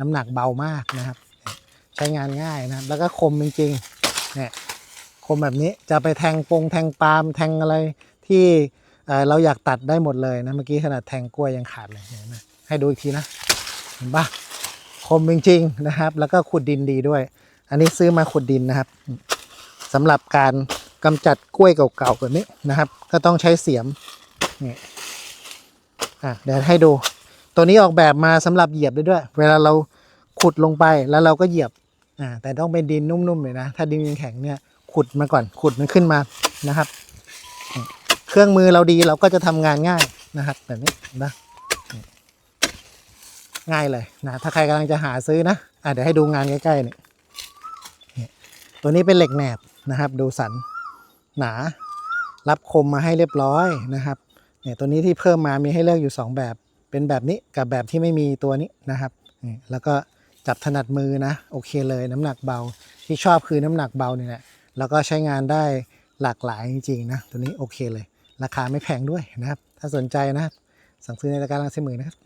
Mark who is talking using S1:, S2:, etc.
S1: น้ำหนักเบามากนะครับ ใช้งานง่ายนะครับ แล้วก็คมจริงๆเนี่ยคมแบบนี้จะไปแทงปงแทงปาล์มแทงอะไรที่เอ่อเราอยากตัดได้หมดเลยนะเมื่อกี้ขนาดแทงกล้วยยังขาดเลยเนไหมให้ดูอีกทีนะเห็นปะคมจริงๆนะครับ แล้วก็ขุดดินดีด้วย อันนี้ซื้อมาขุดดินนะครับสำหรับการกำจัดกล้วยเก่าๆแบบนี้นะครับ ก็ต้องใช้เสียมนี่อะเดี๋ยวให้ดู ตัวนี้ออกแบบมาสำหรับเหยียบได้ด้วย เวลาเราขุดลงไปแล้วเราก็เหยียบอ่าแต่ต้องเป็นดินนุ่มๆเลยนะ ถ้าดินแข็งเนี่ยขุดมาก่อนขุดมันขึ้นมานะครับ เครื่องมือเราดีเราก็จะทำงานง่ายนะครับ แบบนี้นะง่ายเลยนะถ้าใครกำลังจะหาซื้อนะอะเดี๋ยวให้ดูงานใกล้ๆนี่นี่ตัวนี้เป็นเหล็กแหนบนะครับ ดูสันหนา รับคมมาให้เรียบร้อยนะครับเนี่ยตัวนี้ที่เพิ่มมามีให้เลือกอยู่สองแบบ เป็นแบบนี้กับแบบที่ไม่มีตัวนี้นะครับนี่แล้วก็จับถนัดมือนะโอเคเลยน้ำหนักเบาที่ชอบคือน้ำหนักเบาเนี่ยแหละแล้วก็ใช้งานได้หลากหลายจริงๆนะตัวนี้โอเคเลย ราคาไม่แพงด้วยนะครับ ถ้าสนใจนะครับสั่งซื้อในรายการรังสิหมื่นนะครับ